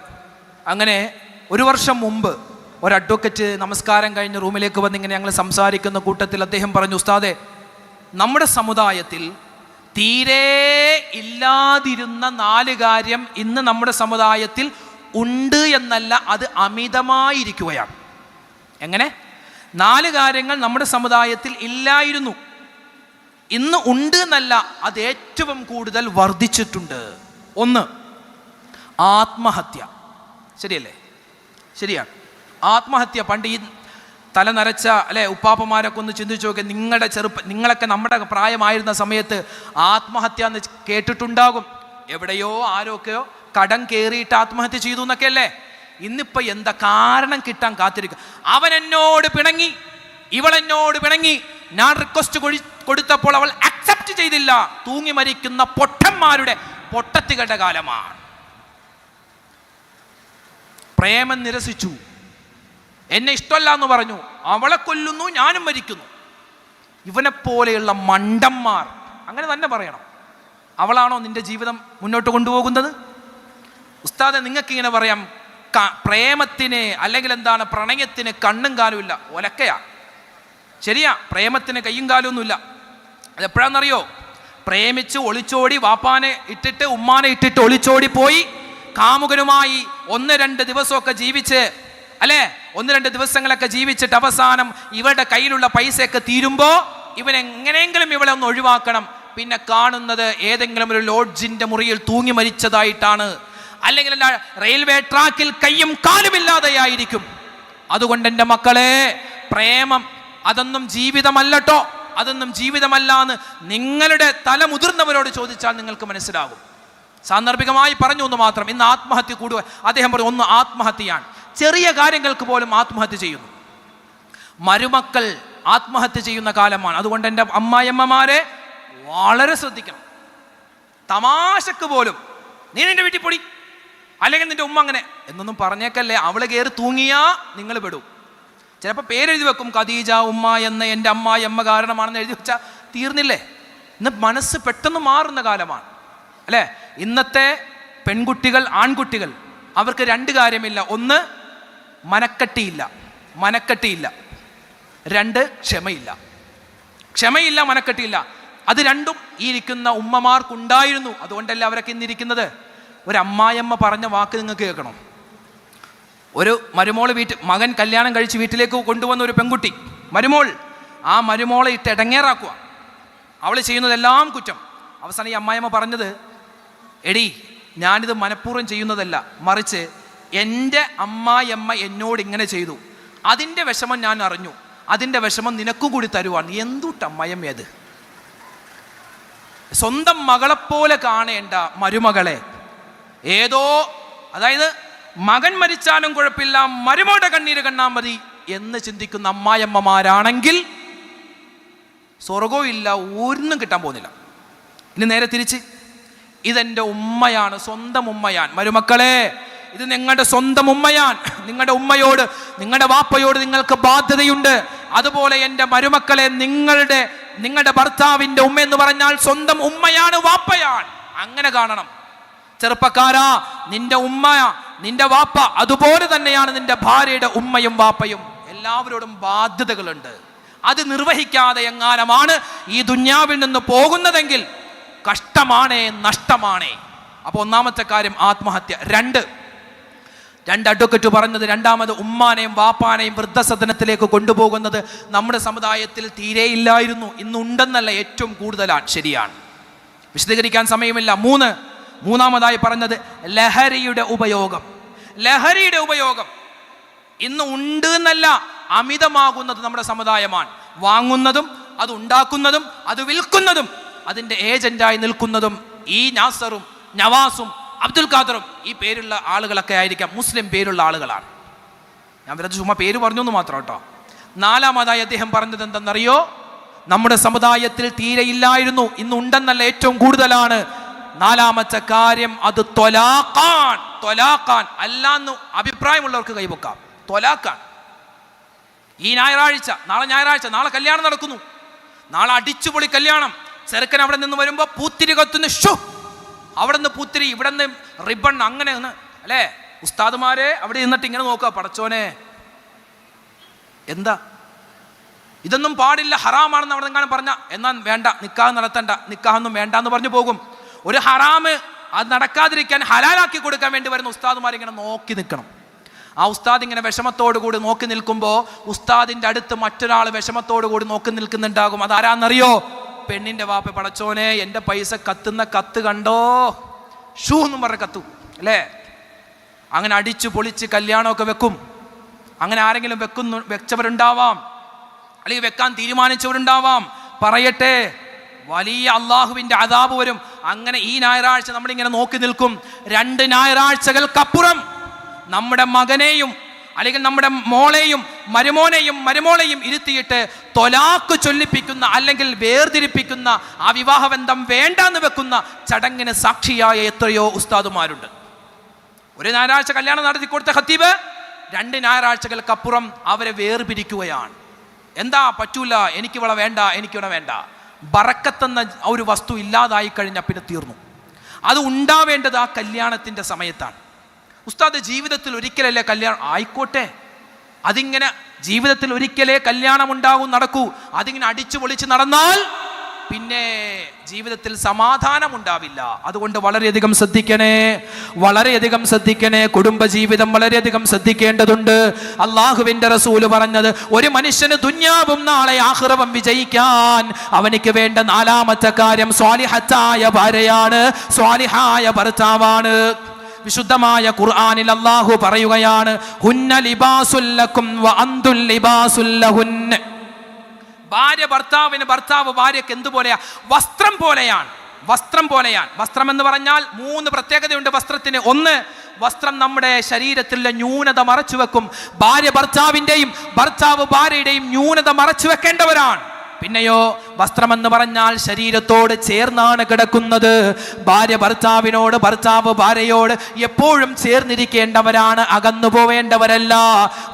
അങ്ങനെ ഒരു വർഷം മുമ്പ് ഒരു അഡ്വക്കറ്റ് നമസ്കാരം കഴിഞ്ഞ് റൂമിലേക്ക് വന്നിങ്ങനെ ഞങ്ങൾ സംസാരിക്കുന്ന കൂട്ടത്തിൽ അദ്ദേഹം പറഞ്ഞു ഉസ്താദെ നമ്മുടെ സമുദായത്തിൽ തീരെ ഇല്ലാതിരുന്ന നാല് കാര്യം ഇന്ന് നമ്മുടെ സമുദായത്തിൽ ഉണ്ട് എന്നല്ല അത് അമിതമായിരിക്കുകയാണ്. എങ്ങനെ? നാല് കാര്യങ്ങൾ നമ്മുടെ സമുദായത്തിൽ ഇല്ലായിരുന്നു. ഇന്ന് ഉണ്ട് എന്നല്ല അത് ഏറ്റവും കൂടുതൽ വർദ്ധിച്ചിട്ടുണ്ട്. ഒന്ന് ആത്മഹത്യ. ശരിയല്ലേ? ശരിയാണ്. ആത്മഹത്യ പണ്ട് ഈ തല നരച്ച അല്ലെ ഉപ്പാപ്പമാരൊക്കെ ഒന്ന് ചിന്തിച്ചു നോക്കി നിങ്ങളുടെ ചെറുപ്പ നിങ്ങളൊക്കെ നമ്മുടെ പ്രായമായിരുന്ന സമയത്ത് ആത്മഹത്യ എന്ന് കേട്ടിട്ടുണ്ടാകും. എവിടെയോ ആരൊക്കെയോ കടം കയറിയിട്ട് ആത്മഹത്യ ചെയ്തു എന്നൊക്കെ അല്ലേ ഇന്നിപ്പോ എന്താ കാരണം കിട്ടാൻ കാത്തിരിക്കും. അവൻ എന്നോട് പിണങ്ങി ഇവളെന്നോട് പിണങ്ങി. ഞാൻ റിക്വസ്റ്റ് കൊടുത്തപ്പോൾ അവൾ അക്സെപ്റ്റ് ചെയ്തില്ല. തൂങ്ങി മരിക്കുന്ന പൊട്ടന്മാരുടെ പൊട്ടത്തികളുടെ കാലമാണ്. പ്രേമം നിരസിച്ചു. എന്നെ ഇഷ്ടമല്ല എന്ന് പറഞ്ഞു. അവളെ കൊല്ലുന്നു ഞാനും മരിക്കുന്നു. ഇവനെ പോലെയുള്ള മണ്ടന്മാർ. അങ്ങനെ തന്നെ പറയണം. അവളാണോ നിന്റെ ജീവിതം മുന്നോട്ട് കൊണ്ടുപോകുന്നത്? ഉസ്താദെ നിങ്ങൾക്ക് ഇങ്ങനെ പറയാം പ്രേമത്തിന് അല്ലെങ്കിൽ എന്താണ് പ്രണയത്തിന് കണ്ണും കാലുമില്ല ഒലക്കയാ. ശരിയാ പ്രേമത്തിന് കയ്യും കാലൊന്നുമില്ല അതെപ്പോഴാണെന്നറിയോ പ്രേമിച്ച് ഒളിച്ചോടി വാപ്പാനെ ഇട്ടിട്ട് ഉമ്മാനെ ഇട്ടിട്ട് ഒളിച്ചോടി പോയി. കാമുകനുമായി ഒന്ന് രണ്ട് ദിവസമൊക്കെ ജീവിച്ച് അല്ലേ? ഒന്ന് രണ്ട് ദിവസങ്ങളൊക്കെ ജീവിച്ചിട്ട് അവസാനം ഇവരുടെ കയ്യിലുള്ള പൈസയൊക്കെ തീരുമ്പോൾ ഇവൻ എങ്ങനെയെങ്കിലും ഇവളെ ഒന്ന് ഒഴിവാക്കണം. പിന്നെ കാണുന്നത് ഏതെങ്കിലും ഒരു ലോഡ്ജിന്റെ മുറിയിൽ തൂങ്ങി മരിച്ചതായിട്ടാണ്. അല്ലെങ്കിൽ അല്ല റെയിൽവേ ട്രാക്കിൽ കയ്യും കാലുമില്ലാതെയായിരിക്കും അതുകൊണ്ട് എന്റെ മക്കളെ പ്രേമം അതൊന്നും ജീവിതമല്ലട്ടോ. അതൊന്നും ജീവിതമല്ല എന്ന് നിങ്ങളുടെ തല മുതിർന്നവരോട് ചോദിച്ചാൽ നിങ്ങൾക്ക് മനസ്സിലാകും. സാന്ദർഭികമായി പറഞ്ഞു ഒന്ന് മാത്രം ഇന്ന് ആത്മഹത്യ കൂടുക. അദ്ദേഹം പറഞ്ഞു ഒന്ന് ആത്മഹത്യയാണ്. ചെറിയ കാര്യങ്ങൾക്ക് പോലും ആത്മഹത്യ ചെയ്യുന്നു. മരുമക്കൾ ആത്മഹത്യ ചെയ്യുന്ന കാലമാണ്. അതുകൊണ്ട് എന്റെ അമ്മായിയമ്മമാരെ വളരെ ശ്രദ്ധിക്കണം. തമാശക്ക് പോലും നീ നിന്റെ വീട്ടിൽ പൊടി അല്ലെങ്കിൽ നിന്റെ ഉമ്മ അങ്ങനെ എന്നൊന്നും പറഞ്ഞേക്കല്ലേ. അവൾ കയറി തൂങ്ങിയാ നിങ്ങൾ പെടും. ചിലപ്പോൾ പേരെഴുതി വെക്കും ഖദീജ ഉമ്മ എന്ന എന്റെ അമ്മായിയമ്മ കാരണമാണെന്ന് എഴുതി വെച്ചാൽ തീർന്നില്ലേ? ഇന്ന് മനസ്സ് പെട്ടെന്ന് മാറുന്ന കാലമാണ്. അല്ലേ? ഇന്നത്തെ പെൺകുട്ടികൾ ആൺകുട്ടികൾ അവർക്ക് രണ്ട് കാര്യമില്ല. ഒന്ന് മനക്കട്ടിയില്ല. മനക്കട്ടിയില്ല. രണ്ട് ക്ഷമയില്ല. ക്ഷമയില്ല മനക്കെട്ടിയില്ല. അത് രണ്ടും ഈ ഇരിക്കുന്ന ഉമ്മമാർക്കുണ്ടായിരുന്നു. അതുകൊണ്ടല്ല അവരൊക്കെ ഇന്നിരിക്കുന്നത് ഒരു അമ്മായിയമ്മ പറഞ്ഞ വാക്ക് നിങ്ങൾക്ക് കേൾക്കണം? ഒരു മരുമോൾ വീട്ടിൽ മകൻ കല്യാണം കഴിച്ച് വീട്ടിലേക്ക് കൊണ്ടുവന്ന ഒരു പെൺകുട്ടി. മരുമോൾ ആ മരുമോളെ ഇട്ട് ഇടങ്ങേറാക്കുക അവൾ ചെയ്യുന്നതെല്ലാം കുറ്റം. അവസാനം ഈ അമ്മായിമ്മ പറഞ്ഞത് എടി ഞാനിത് മനഃപൂർവം ചെയ്യുന്നതല്ല. മറിച്ച് എന്റെ അമ്മായിയമ്മ എന്നോട് ഇങ്ങനെ ചെയ്തു. അതിന്റെ വിഷമം ഞാൻ അറിഞ്ഞു. അതിന്റെ വിഷമം നിനക്കും കൂടി തരുവാൻ എന്തുട്ട് അമ്മായിയമ്മ അത്? സ്വന്തം മകളെപ്പോലെ കാണേണ്ട മരുമകളെ. ഏതോ അതായത് മകൻ മരിച്ചാലും കുഴപ്പമില്ല മരുമകളുടെ കണ്ണീര് കണ്ണാൻ മതി എന്ന് ചിന്തിക്കുന്ന അമ്മായിയമ്മമാരാണെങ്കിൽ സ്വർഗവും ഇല്ല ഒന്നും കിട്ടാൻ പോകുന്നില്ല. ഇനി നേരെ തിരിച്ച്. ഇതെന്റെ ഉമ്മയാണ് സ്വന്തം ഉമ്മയാണ്. മരുമക്കളെ ഇത് നിങ്ങളുടെ സ്വന്തം ഉമ്മയാൻ നിങ്ങളുടെ ഉമ്മയോട് നിങ്ങളുടെ വാപ്പയോട് നിങ്ങൾക്ക് ബാധ്യതയുണ്ട്. അതുപോലെ എന്റെ മരുമക്കളെ നിങ്ങളുടെ നിങ്ങളുടെ ഭർത്താവിന്റെ ഉമ്മ എന്ന് പറഞ്ഞാൽ സ്വന്തം ഉമ്മയാണ് വാപ്പയാണ്. അങ്ങനെ കാണണം. ചെറുപ്പക്കാരാ നിന്റെ ഉമ്മ നിന്റെ വാപ്പ അതുപോലെ തന്നെയാണ് നിന്റെ ഭാര്യയുടെ ഉമ്മയും വാപ്പയും. എല്ലാവരോടും ബാധ്യതകളുണ്ട്. അത് നിർവഹിക്കാതെ എങ്ങാനമാണ് ഈ ദുന്യാവിൽ നിന്ന് പോകുന്നതെങ്കിൽ കഷ്ടമാണേ നഷ്ടമാണേ. അപ്പോൾ ഒന്നാമത്തെ കാര്യം ആത്മഹത്യ. രണ്ട് രണ്ട് അഡ്വക്കറ്റ് പറഞ്ഞത് രണ്ടാമത് ഉമ്മാനെയും വാപ്പാനെയും വൃദ്ധസദനത്തിലേക്ക് കൊണ്ടുപോകുന്നത് നമ്മുടെ സമുദായത്തിൽ തീരെയില്ലായിരുന്നു. ഇന്നുണ്ടെന്നല്ല ഏറ്റവും കൂടുതലാണ്. ശരിയാണ്. വിശദീകരിക്കാൻ സമയമില്ല. മൂന്ന് മൂന്നാമതായി പറഞ്ഞത് ലഹരിയുടെ ഉപയോഗം. ലഹരിയുടെ ഉപയോഗം ഇന്ന് ഉണ്ട് എന്നല്ല അമിതമാകുന്നത് നമ്മുടെ സമുദായമാണ്. വാങ്ങുന്നതും അത് ഉണ്ടാക്കുന്നതും അത് വിൽക്കുന്നതും അതിന്റെ ഏജന്റായി നിൽക്കുന്നതും ഈ നാസറും നവാസും അബ്ദുൽ ഖാദറും ഈ പേരുള്ള ആളുകളൊക്കെ ആയിരിക്കാം മുസ്ലിം പേരുള്ള ആളുകളാണ്. ഞാൻ വെറുതെ ചുമ്മാ പേര് പറഞ്ഞു എന്ന് മാത്രം കേട്ടോ. നാലാമതായി അദ്ദേഹം പറഞ്ഞത് എന്തെന്നറിയോ? നമ്മുടെ സമുദായത്തിൽ തീരെ ഇല്ലായിരുന്നു ഇന്ന് ഉണ്ടെന്നല്ല ഏറ്റവും കൂടുതലാണ്. നാലാമത്തെ കാര്യം അത് തൊലാക്കാൻ തൊലാക്കാൻ അല്ലാന്ന് അഭിപ്രായമുള്ളവർക്ക് കൈവക്കാം. തൊലാക്കാൻ ഈ ഞായറാഴ്ച നാളെ ഞായറാഴ്ച നാളെ കല്യാണം നടക്കുന്നു. നാളെ അടിച്ചുപൊളി കല്യാണം. ചെറുക്കൻ അവിടെ നിന്ന് വരുമ്പോൾ പൂത്തിരി കത്തുന്നു ഷോ അവിടെ നിന്ന് പുത്തിരി ഇവിടെ നിന്ന് റിബൺ അങ്ങനെ അല്ലേ? ഉസ്താദുമാരെ അവിടെ നിന്നിട്ട് ഇങ്ങനെ നോക്കുക പടച്ചോനെ. എന്താ? ഇതൊന്നും പാടില്ല ഹറാമാണെന്ന് അവിടെ നിന്നാണ് പറഞ്ഞ എന്നാൽ വേണ്ട നിക്കാഹ് നടത്തണ്ട നിക്കാഹൊന്നും വേണ്ട എന്ന് പറഞ്ഞു പോകും. ഒരു ഹറാമ് അത് നടക്കാതിരിക്കാൻ ഹലാലാക്കി കൊടുക്കാൻ വേണ്ടി വരുന്ന ഉസ്താദുമാർ ഇങ്ങനെ നോക്കി നിൽക്കണം. ആ ഉസ്താദ് ഇങ്ങനെ വിഷമത്തോടു കൂടി നോക്കി നിൽക്കുമ്പോൾ ഉസ്താദിന്റെ അടുത്ത് മറ്റൊരാൾ വിഷമത്തോടു കൂടി നോക്കി നിൽക്കുന്നുണ്ടാകും. അതാരാന്നറിയോ? പെണ്ണിന്റെ വാപ്പ പടച്ചോനെ എന്റെ പൈസ കത്തുന്ന കത്ത് കണ്ടോ? ഷൂ എന്നും പറഞ്ഞ കത്തു അല്ലേ? അങ്ങനെ അടിച്ചു പൊളിച്ച് കല്യാണമൊക്കെ വെക്കും. അങ്ങനെ ആരെങ്കിലും വെക്കുന്നു വെച്ചവരുണ്ടാവാം. അല്ലെങ്കിൽ വെക്കാൻ തീരുമാനിച്ചവരുണ്ടാവാം. പറയട്ടെ വലിയ അള്ളാഹുവിന്റെ അതാപ് വരും. അങ്ങനെ ഈ ഞായറാഴ്ച നമ്മളിങ്ങനെ നോക്കി നിൽക്കും. രണ്ട് ഞായറാഴ്ചകൾക്കപ്പുറം നമ്മുടെ മകനെയും അല്ലെങ്കിൽ നമ്മുടെ മോളെയും മരുമോനെയും മരുമോളെയും ഇരുത്തിയിട്ട് തൊലാക്ക് ചൊല്ലിപ്പിക്കുന്ന അല്ലെങ്കിൽ വേർതിരിപ്പിക്കുന്ന ആ വിവാഹബന്ധം വേണ്ടാന്ന് വെക്കുന്ന ചടങ്ങിന് സാക്ഷിയായ എത്രയോ ഉസ്താദുമാരുണ്ട്. ഒരു ഞായറാഴ്ച കല്യാണം നടത്തി കൊടുത്ത ഖത്തീബ് രണ്ട് ഞായറാഴ്ചകൾക്കപ്പുറം അവരെ വേർപിരിക്കുകയാണ്. എന്താ? പറ്റൂല. എനിക്കിവിടെ വേണ്ട എനിക്കിവിടെ വേണ്ട. ബറക്കത്തെന്ന ഒരു വസ്തു ഇല്ലാതായി കഴിഞ്ഞാൽ പിന്നെ തീർന്നു. അത് ഉണ്ടാവേണ്ടത് ആ കല്യാണത്തിന്റെ സമയത്താണ്. ഉസ്താദ് ജീവിതത്തിൽ ഒരിക്കലല്ലേ കല്യാണം? ആയിക്കോട്ടെ. അതിങ്ങനെ ജീവിതത്തിൽ ഒരിക്കലേ കല്യാണം ഉണ്ടാകും നടക്കൂ. അതിങ്ങനെ അടിച്ചു പൊളിച്ച് നടന്നാൽ പിന്നെ ജീവിതത്തിൽ സമാധാനം ഉണ്ടാവില്ല അതുകൊണ്ട് വളരെയധികം ശ്രദ്ധിക്കണേ വളരെയധികം ശ്രദ്ധിക്കണേ. കുടുംബജീവിതം വളരെയധികം ശ്രദ്ധിക്കേണ്ടതുണ്ട്. അള്ളാഹുവിന്റെ റസൂൽ പറഞ്ഞത് ഒരു മനുഷ്യന് ദുന്യാവും നാളെ ആഹ്റവം വിജയിക്കാൻ. അവനിക്ക് വേണ്ട നാലാമത്തെ കാര്യം സ്വാലിഹത്തായ ഭാര്യയാണ് സ്വാലിഹായ ഭർത്താവാണ്. വിശുദ്ധമായ ഖുർആാനിൽ അള്ളാഹു പറയുകയാണ് ഹുന്ന ലിബാസുല്ലക്കും ഭാര്യ ഭർത്താവിന് ഭർത്താവ് ഭാര്യക്ക് എന്തുപോലെയാ വസ്ത്രം പോലെയാണ് വസ്ത്രം പോലെയാണ്. വസ്ത്രം എന്ന് പറഞ്ഞാൽ മൂന്ന് പ്രത്യേകതയുണ്ട് വസ്ത്രത്തിന്. ഒന്ന് വസ്ത്രം നമ്മുടെ ശരീരത്തിലെ ന്യൂനത മറച്ചു വെക്കും ഭാര്യ ഭർത്താവിന്റെയും ഭർത്താവ് ഭാര്യയുടെയും ന്യൂനത മറച്ചു വെക്കേണ്ടവരാണ് പിന്നെയോ വസ്ത്രമെന്ന് പറഞ്ഞാൽ ശരീരത്തോട് ചേർന്നാണ് കിടക്കുന്നത്. ഭാര്യ ഭർത്താവിനോട് ഭർത്താവ് ഭാര്യയോട് എപ്പോഴും ചേർന്നിരിക്കേണ്ടവരാണ് അകന്നു പോവേണ്ടവരല്ല.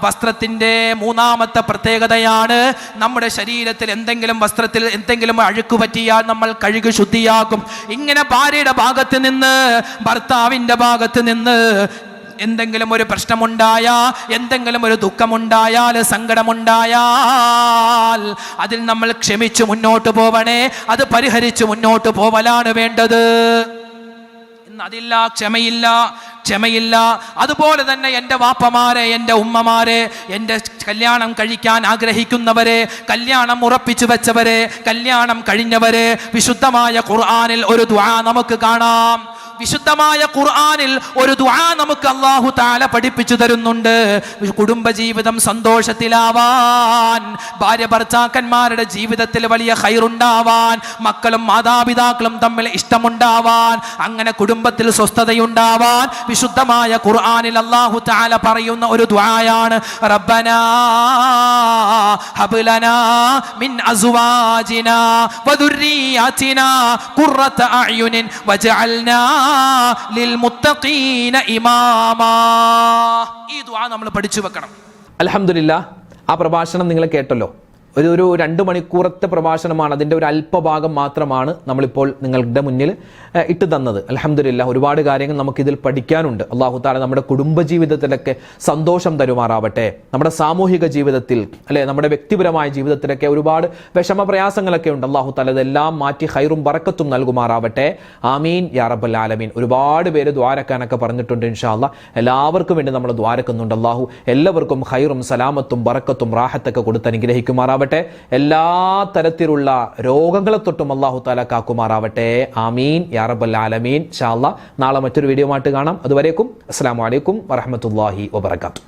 വസ്ത്രത്തിന്റെ മൂന്നാമത്തെ പ്രത്യേകതയാണ് നമ്മുടെ ശരീരത്തിൽ എന്തെങ്കിലും വസ്ത്രത്തിൽ എന്തെങ്കിലും അഴുക്ക് പറ്റിയാൽ നമ്മൾ കഴുകി ശുദ്ധിയാക്കും. ഇങ്ങനെ ഭാര്യയുടെ ഭാഗത്ത് നിന്ന് ഭർത്താവിന്റെ ഭാഗത്ത് നിന്ന് എന്തെങ്കിലും ഒരു പ്രശ്നമുണ്ടായാൽ എന്തെങ്കിലും ഒരു ദുഃഖമുണ്ടായാൽ സങ്കടമുണ്ടായാൽ അതിൽ നമ്മൾ ക്ഷമിച്ചു മുന്നോട്ട് പോവണേ അത് പരിഹരിച്ചു മുന്നോട്ട് പോവലാണ് വേണ്ടത്. അതില്ല ക്ഷമയില്ല ക്ഷമയില്ല. അതുപോലെ തന്നെ എന്റെ വാപ്പമാരെ എന്റെ ഉമ്മമാരെ എന്റെ കല്യാണം കഴിക്കാൻ ആഗ്രഹിക്കുന്നവരെ കല്യാണം ഉറപ്പിച്ചു വെച്ചവരെ കല്യാണം കഴിഞ്ഞവരെ വിശുദ്ധമായ ഖുർആാനിൽ ഒരു ദ്വാ നമുക്ക് കാണാം. വിശുദ്ധമായ ഖുർആാനിൽ ഒരു ദുആ നമുക്ക് അള്ളാഹു താല പഠിപ്പിച്ചു തരുന്നുണ്ട്. കുടുംബജീവിതം സന്തോഷത്തിലാവാൻ ഭാര്യ ഭർത്താക്കന്മാരുടെ ജീവിതത്തിൽ വലിയ ഹൈറുണ്ടാവാൻ മക്കളും മാതാപിതാക്കളും തമ്മിൽ ഇഷ്ടമുണ്ടാവാൻ അങ്ങനെ കുടുംബത്തിൽ സ്വസ്ഥതയുണ്ടാവാൻ വിശുദ്ധമായ ഖുർആാനിൽ അള്ളാഹു താല പറയുന്ന ഒരു ദുആയാണ് റബ്ബനാ ഹബ്ലനാ മിൻ അസ്വാജിനാ വദുരിയാതിന ഖുർറത അയുനിൻ വജഅൽനാ ലിൽമുത്തഖീന ഇമാമാ. ഈ ദുആ നമ്മൾ പഠിച്ചു വെക്കണം. അലഹമില്ല ആ പ്രഭാഷണം നിങ്ങൾ കേട്ടല്ലോ. ഒരു ഒരു രണ്ട് മണിക്കൂറത്തെ പ്രഭാഷണമാണ്. അതിന്റെ ഒരു അല്പഭാഗം മാത്രമാണ് നമ്മളിപ്പോൾ നിങ്ങളുടെ മുന്നിൽ ഇട്ട് തന്നത്. അലഹമില്ല ഒരുപാട് കാര്യങ്ങൾ നമുക്കിതിൽ പഠിക്കാനുണ്ട്. അള്ളാഹു താല നമ്മുടെ കുടുംബജീവിതത്തിലൊക്കെ സന്തോഷം തരുമാറാവട്ടെ. നമ്മുടെ സാമൂഹിക ജീവിതത്തിൽ അല്ലെ നമ്മുടെ വ്യക്തിപരമായ ജീവിതത്തിലൊക്കെ ഒരുപാട് വിഷമ പ്രയാസങ്ങളൊക്കെ ഉണ്ട്. അള്ളാഹു താല ഇതെല്ലാം മാറ്റി ഹൈറും വറക്കത്തും നൽകുമാറാവട്ടെ. ആമീൻ യാ റബ്ബൽ ആലമീൻ. ഒരുപാട് പേര് ദ്വാരക്കാനൊക്കെ പറഞ്ഞിട്ടുണ്ട് ഇൻഷാല്ല എല്ലാവർക്കും വേണ്ടി നമ്മൾ ദ്വാരക്കുന്നുണ്ട്. അള്ളാഹു എല്ലാവർക്കും ഹൈറും സലാമത്തും ബറക്കത്തും റാഹത്തൊക്കെ കൊടുത്ത് അനുഗ്രഹിക്കുമാറാവട്ടെ. എല്ലാ തരത്തിലുള്ള രോഗങ്ങളെ തൊട്ടും അള്ളാഹു താല കാക്കുമാറാവട്ടെ. ആമീൻ. യാ റബ്ബൽ ആലമീൻ. ഷാല്ല നാളെ മറ്റൊരു വീഡിയോ ആയിട്ട് കാണാം. അതുവരേക്കും അസ്സാം വലൈക്കും വറഹമത്തല്ലാഹി വബർക്കാത്തു